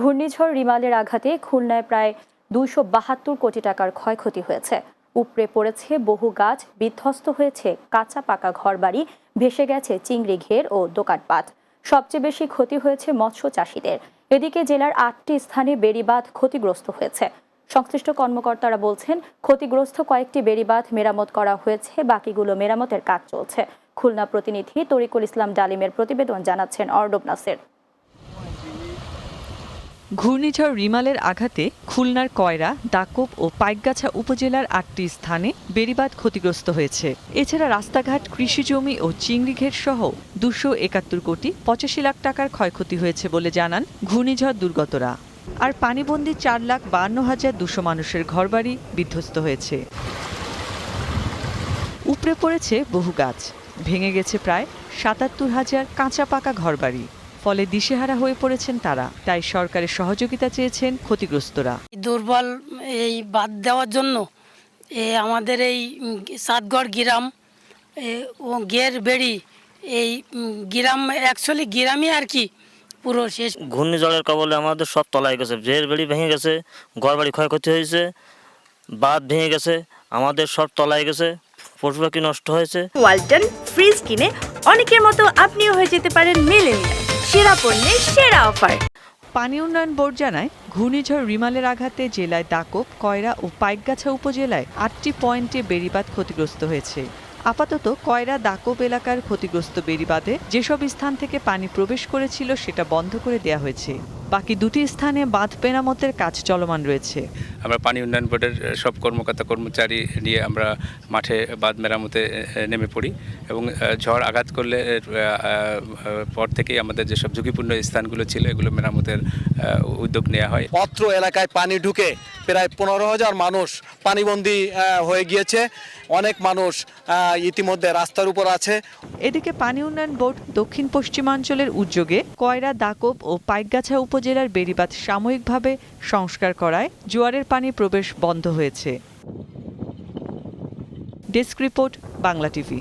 ঘূর্ণিঝড় রিমালের আঘাতে খুলনায় প্রায় দুইশো বাহাত্তর কোটি টাকার ক্ষয়ক্ষতি হয়েছে। উপড়ে পড়েছে বহু গাছ, বিধ্বস্ত হয়েছে কাঁচা পাকা ঘরবাড়ি, ভেসে গেছে চিংড়ি ঘের ও দোকানপাট। সবচেয়ে বেশি ক্ষতি হয়েছে মৎস্য চাষিদের। এদিকে জেলার আটটি স্থানে বেড়িবাঁধ ক্ষতিগ্রস্ত হয়েছে। সংশ্লিষ্ট কর্মকর্তারা বলছেন, ক্ষতিগ্রস্ত কয়েকটি বেড়িবাঁধ মেরামত করা হয়েছে, বাকিগুলো মেরামতের কাজ চলছে। খুলনা প্রতিনিধি তরিকুল ইসলাম ডালিমের প্রতিবেদন জানাচ্ছেন অর্ণব নাসের। ঘূর্ণিঝড় রিমালের আঘাতে খুলনার কয়রা দাকব ও পাইকগাছা উপজেলার আটটি স্থানে বেড়িবাঁধ ক্ষতিগ্রস্ত হয়েছে। এছাড়া রাস্তাঘাট, কৃষিজমি ও চিংড়িঘের সহ দুশো একাত্তর কোটি পঁচাশি লাখ টাকার ক্ষয়ক্ষতি হয়েছে বলে জানান ঘূর্ণিঝড় দুর্গতরা। আর পানিবন্দী চার লাখ বান্ন হাজার দুশো মানুষের ঘরবাড়ি বিধ্বস্ত হয়েছে। উপড়ে পড়েছে বহু গাছ। ভেঙে গেছে প্রায় সাতাত্তর হাজার কাঁচা পাকা ঘরবাড়ি। ফলে দিশেহারা হয়ে পড়েছেন তারা। তাই সরকারের সহযোগিতা চেয়েছেন ক্ষতিগ্রস্তরা। দুর্বল এই বাদ দেওয়ার জন্য এ আমাদের এই সাতগড় গ্রাম এ, ও গের বেড়ি এই গ্রাম অ্যাকচুয়ালি গ্রামই আর কি পুরো শেষ। ঘূর্ণিঝড়ের কবলে আমাদের সব তলায় গেছে। জের বেড়ি ভেঙে গেছে ঘর বাড়ি ক্ষয়ক্ষতি হয়েছে বাঁধ ভেঙে গেছে আমাদের সব তলায় গেছে পশু পাখি নষ্ট হয়েছে। ওয়ালটন ফ্রিজ কিনে অনেকের মতো আপনিও হয়ে যেতে পারেন মেলেনিয়া সেরা পণ্যের সেরা অফার। পানি উন্নয়ন বোর্ড জানায়, ঘূর্ণিঝড় রিমালের আঘাতে জেলায় দাকব কয়রা ও পাইকগাছা উপজেলায় আটটি পয়েন্টে বেড়িবাঁধ ক্ষতিগ্রস্ত হয়েছে। আপাতত কয়রা দাকব এলাকার ক্ষতিগ্রস্ত বেড়িবাঁধে যেসব স্থান থেকে পানি প্রবেশ করেছিল সেটা বন্ধ করে দেয়া হয়েছে। বাকি দুটি স্থানে বাঁধ মেরামতের কাজ চলমান রয়েছে। আমরা পানি উন্নয়ন বোর্ডের সব কর্মকর্তা কর্মচারী নিয়ে আমরা মাঠে বাঁধ মেরামতে নেমে পড়ি এবং ঝড় আঘাত করলে পর থেকেই আমাদের যেসব ঝুঁকিপূর্ণ স্থানগুলো ছিল এগুলো মেরামতের উদ্যোগ নেওয়া হয়। পত্র এলাকায় পানি ঢুকে প্রায় পনেরো হাজার মানুষ পানিবন্দী হয়ে গিয়েছে। অনেক মানুষ ইতিমধ্যে রাস্তার উপর আছে। এদিকে পানি উন্নয়ন বোর্ড দক্ষিণ পশ্চিমাঞ্চলের উদ্যোগে কয়রা দাকব ও পাইকগাছা উপজেলার বেড়িবাঁধ সাময়িকভাবে সংস্কার করায় জোয়ারের পানি প্রবেশ বন্ধ হয়েছে। Desk report Bangla TV.